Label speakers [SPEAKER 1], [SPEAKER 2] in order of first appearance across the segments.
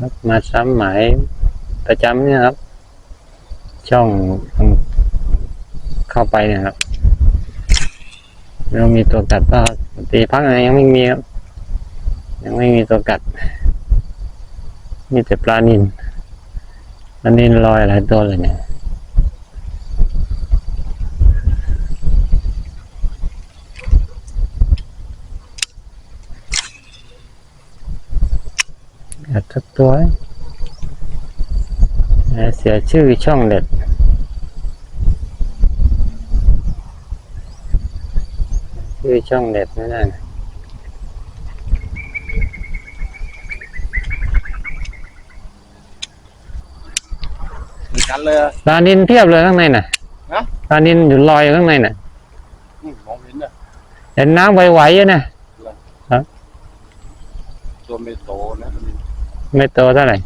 [SPEAKER 1] ครับมาซ้ำหมายประจำเนี่ยครับ ช่องเข้าไปเนี่ยครับเรามีตัวกัดก็ตีพักอะไรยังไม่มีครับ ยังไม่มีตัวกัด มีแต่ปลานินปลานินลอยหลายตัวเลยเนี่ย กัดทุกตัวแหมเสียชื่อช่องเด็ดชื่อช่องเด็ดไม่ได้นะ
[SPEAKER 2] เหมือนกันเลยอะ
[SPEAKER 1] ปลานินเพียบเลยข้างในน่ะ
[SPEAKER 2] ฮะ
[SPEAKER 1] ปลานินอยู่ลอยอยู่ข้างในน่ะ
[SPEAKER 2] อืมมองเห็นอะ
[SPEAKER 1] เห็นน้ำไหวๆอยู่นะ
[SPEAKER 2] ตัวไม่โตนะมัน
[SPEAKER 1] ไม่โตเท่าไหร่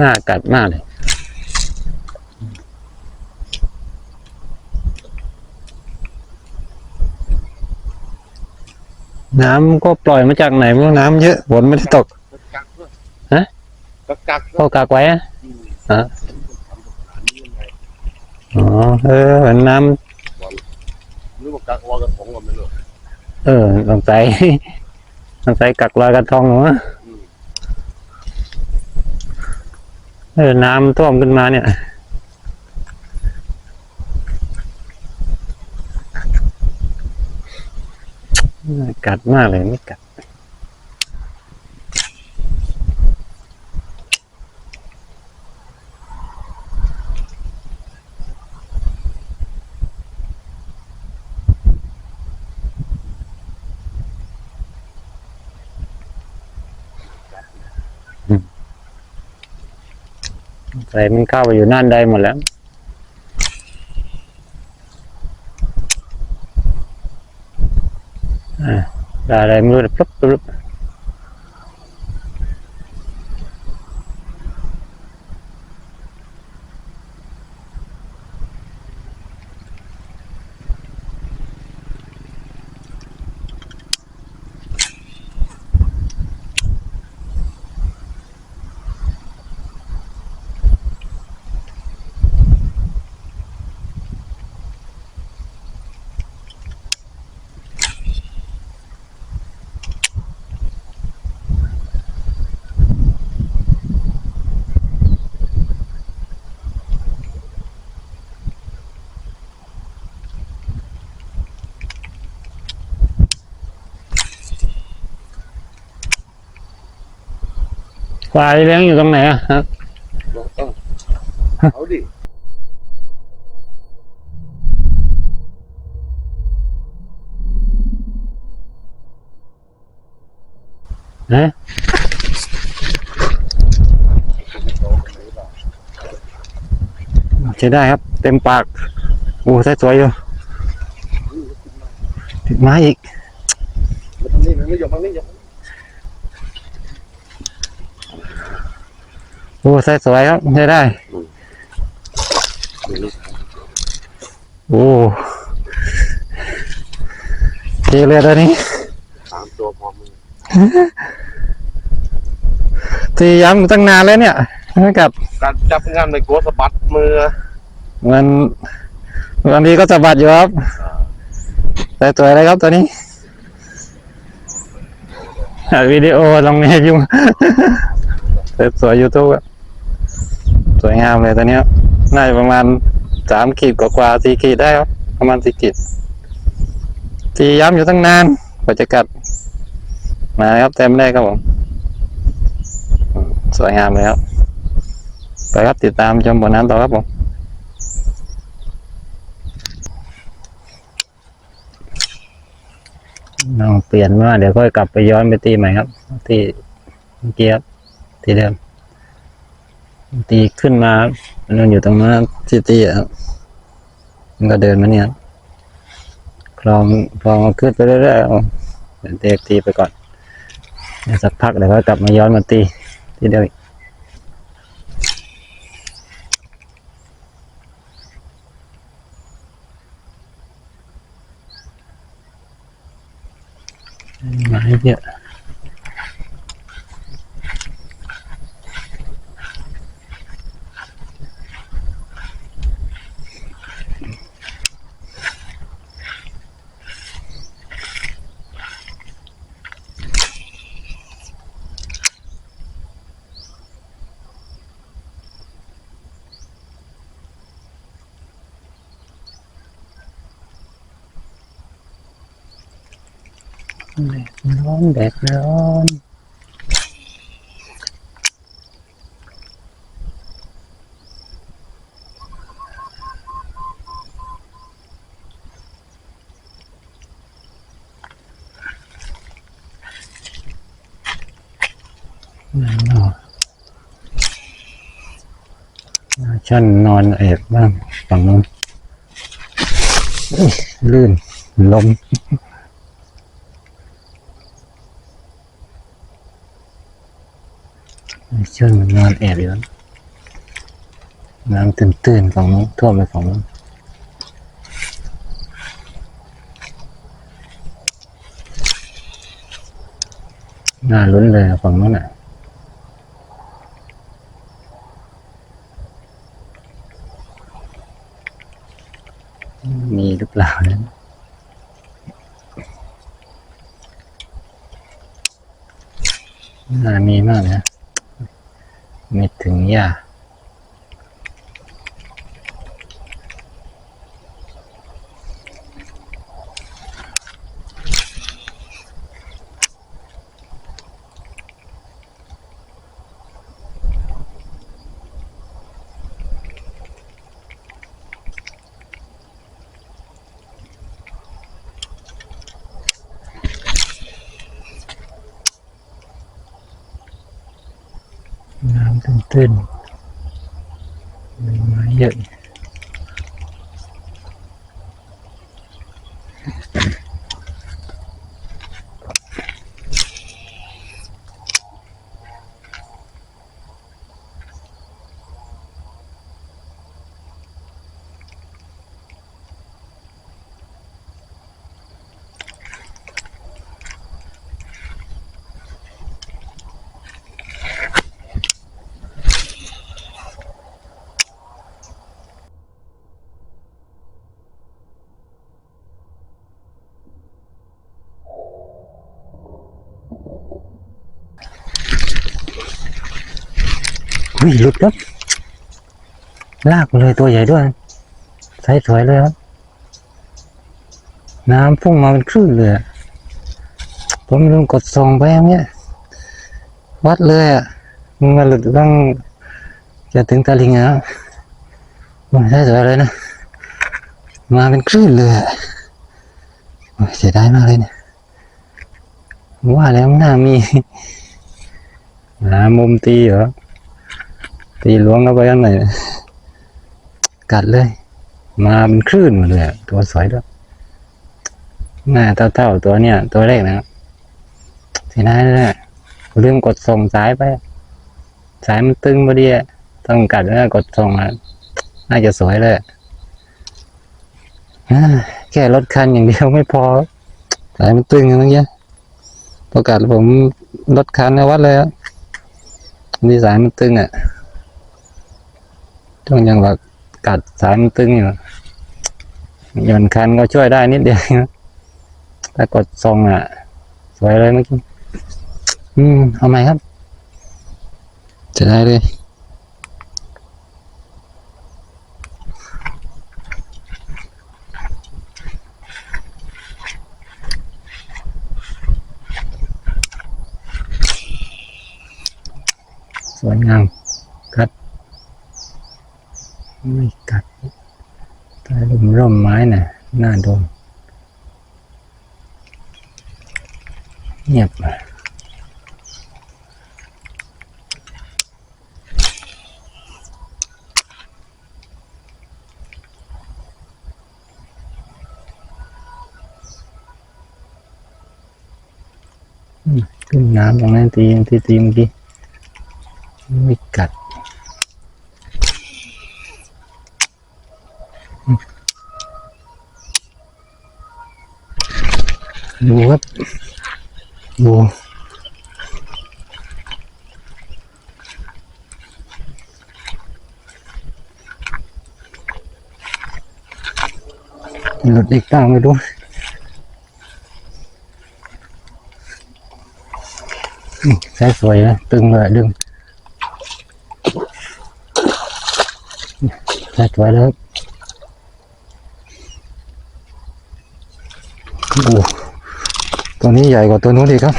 [SPEAKER 1] น่ากัดมากเลย น้ำก็ปล่อยมาจากไหนไม่รู้น้ำเยอะฝนไม่ได้ตก
[SPEAKER 2] กักกักด้วย
[SPEAKER 1] ฮะ
[SPEAKER 2] กักกัก
[SPEAKER 1] ก็กักไว้อะ
[SPEAKER 2] อืม
[SPEAKER 1] ฮะ
[SPEAKER 2] ทำสถานนี้ยังไง
[SPEAKER 1] อ๋อเออเหมือนน้
[SPEAKER 2] หรือว่ากักวากระถงก็ไม่รู้ำ
[SPEAKER 1] เออสงสัย สงสัยกักลอยกระทองเหรอวะเออน้ำท่วมขึ้นมาเนี่ยกัดมากเลยไม่กัด ใส่มันเข้าไปอยู่นั่นได้หมดแล้วอ่าอะไรไม่รู้ปุ๊บปุ๊บ ควายเลี้ยงอยู่ตรงไหนอะครับ
[SPEAKER 2] บอกเออเอาดิ
[SPEAKER 1] ฮะ
[SPEAKER 2] โตกันไหนบ้าง
[SPEAKER 1] ใช้ได้ครับ เต็มปาก โอ้ใส่สวยอยู่ติดไม้อีก
[SPEAKER 2] มันทางนี้มันไม่ยอมทางนี้ยอม
[SPEAKER 1] โอ้ใส่สวยครับใช้ได้
[SPEAKER 2] ไม่รู้
[SPEAKER 1] โอ้เจเลยตอนนี้
[SPEAKER 2] สามตัวพอมึง
[SPEAKER 1] ตีย้ำตั้งนานแล้วเนี่ยกับ
[SPEAKER 2] การจับงานในกัวสะบัดมือ
[SPEAKER 1] มันบางทีก็สะบัดอยู่ครับแต่สวยเลยครับตัวนี้อัดวิดีโอลงในยุ่ง แต่สวยยูทูบสวยงามเลยตัวเนี้น่าจะประมาณสามขีดกว่าสี่ขีดได้ครับ ประมาณสี่ขีดตีย้ำอยู่ตั้งนานกว่าจะกัด มาครับเต็มได้ครับผมสวยงามเลยครับไปครับติดตามชมบนน้ำต่อครับผมลองเปลี่ยนว่าเดี๋ยวค่อยกลับไปย้อนไปตีใหม่ครับ ที่เมื่อกี้ครับ ที่เดิม ตีขึ้นมามันอยู่ตรงนั้นที่ตีอะครับมันก็เดินมาเนี่ยคลองคลองขึ้นไปเรื่อยๆเดี๋ยวเด็กตีไปก่อนสักพักเดี๋ยวก็กลับมาย้อนมาตีที่เดิมอีกไม้เยอะ แดดร้อนแดดร้อนนั่นนาะฉันนอนเอบบ้างฝั่งนู้นลื่นลม ช่วงนอนแอบอยู่น้ำตื้นๆฝั่งนู้นท่วมไปฝั่งนู้นน่าลุ้นเลยอะฝั่งนู้นอะมีหรือเปล่านะน่ามีมากนะ metrimiya ไม่ ถึงหลุดครับ ลากเลยตัวใหญ่ด้วยใช้สวยเลยครับ น้ำพุ่งมาเป็นคลื่นเลยผมลืมกดส่องไปอย่างเงี้ย วัดเลยอะมันมาหลุดต้องจะถึงตาลิงแล้วมันใช้สวยเลยนะ มาเป็นคลื่นเลยเสียดายมากเลยเนี่ยว่าแล้วมันน่ามีหามุมตีเหรอ ตีล้วงเข้าไปข้างในกัดเลย มาเป็นคลื่นมาเลยตัวสวยด้วยหน้าเท่าๆตัวเนี้ยตัวแรกนะครับเสียดายเลยอะลืมกดส่งสายไป สายมันตึงพอดีต้องกัดแล้วกดส่งอะน่าจะสวยเลยแค่รถคันอย่างเดียวไม่พอ สายมันตึงอย่างเงี้ยพอกัดผมรถคันในวัดเลยอะมีสายมันตึงอะ ช่วงยังว่ากัดสายมันตึงอยู่หย่อนคันก็ช่วยได้นิดเดียวนะถ้ากดทรงอะ สวยเลยเมื่อกี้อืมเอาไหมครับ จะได้เลยสวยงามกัด ไม่กัดใต้ร่มร่มไม้น่ะน่าโดนเงียบอืมขึ้นน้ำตรงนั้นตีตีตีเมื่อกี้ไม่กัด ดูครับดูหลุดอีกตั้งไม่รู้อืมใช้สวยนะตึงเลยดึงใช้สวยแล้วโอ้ ตัวนี้ใหญ่กว่าตัวนู้นอีกครับ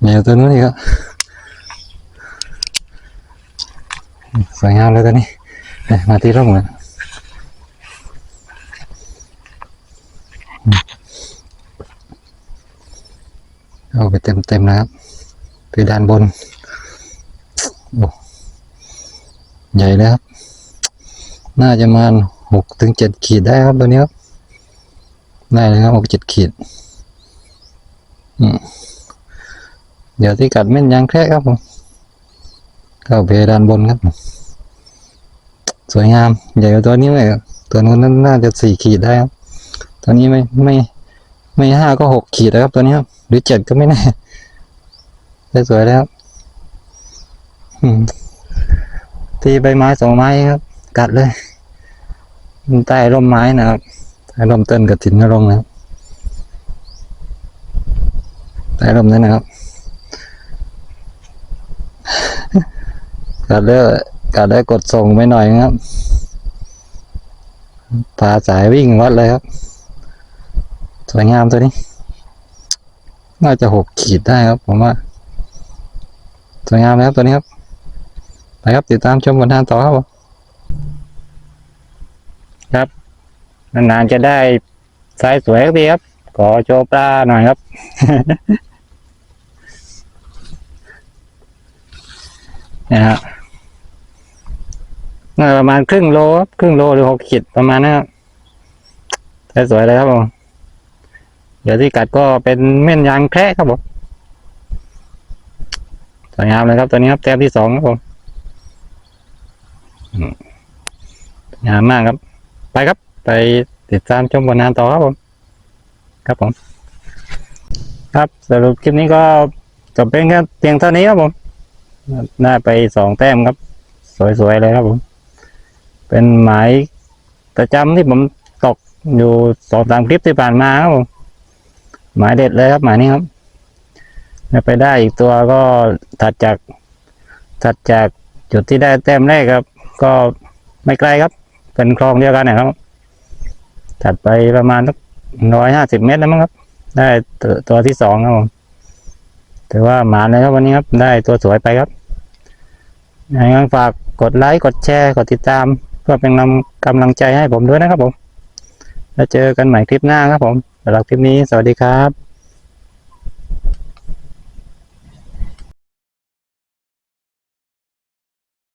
[SPEAKER 1] ใหญ่กว่าตัวนู้นอีกครับสวยงามเลยตัวนี้เมาที่ร่มเลยเอาไปเต็มเต็มๆนะครับไปด้านบนใหญ่เลยครับ น่าจะมาหกถึงเจ็ดขีดได้ครับตัวนี้ครับ ได้เลยครับหกเจ็ดขีดเดี๋ยวที่กัดเม่นยางแครครับผมเข้าไปด้านบนครับ สวยงาม ใหญ่กว่าตัวนี้ไหมครับตัวนู้นน่าจะสี่ขีดได้ครับ ตัวนี้ไม่ไม่ ไม่ห้าก็หกขีดนะครับตัวนี้ครับ หรือเจ็ดก็ไม่แน่ได้สวยแล้วครับอืมตีใบไม้สองไม้ครับ กัดเลยใต้ร่มไม้นะครับ ใต้ร่มต้นกระถินนรงนะครับใต้ร่มนั้นนะครับกัดแล้วกัดแล้กดส่งไปหน่อยนะครับพาสายวิ่งวัดเลยครับ สวยงามตัวนี้ น่าจะหกขีดได้ครับ ผมว่า สวยงามเลยครับตัวนี้ครับไปครับติดตามชมผลงานต่อครับครับ นานๆจะได้สายสวยสักทีครับ ขอโชว์ปลาหน่อยครับ นะฮะประมาณครึ่งโลครับครึ่งโลหรือหกขีดประมาณนั้ครับสายสวยเลยครับผมเดี๋ยวที่กัดก็เป็นเม่นยางแคระครับผมสวยงามเลยครับตัวนี้ครับแต้มที่สองครับผมงามมากครับ ไปครับ ไปติดตามชมผลงานต่อครับผม ครับผม ครับสรุปคลิปนี้ก็จบเป็นแค่เพียงเท่านี้ครับผมได้ไปสองแต้มครับ สวยๆเลยครับผม เป็นหมายประจำที่ผมตกอยู่สองสามคลิปที่ผ่านมาครับผมหมายเด็ดเลยครับหมายนี้ครับไปได้อีกตัวก็ถัดจากถัดจากจุดที่ได้แต้มแรกครับ ก็ไม่ไกลครับ เป็นคลองเดียวกันนะครับ ถัดไปประมาณสักร้อยห้าสิบเมตรแล้วมั้งครับ ได้ตัวที่สองครับผมถือว่าหมาเลยครับวันนี้ครับ ได้ตัวสวยไปครับยังไงฝากกดไลค์กดแชร์กดติดตาม เพื่อเป็นกำลังกำลังใจให้ผมด้วยนะครับผม แล้วเจอกันใหม่คลิปหน้าครับผมสำหรับคลิปนี้สวัสดีครับ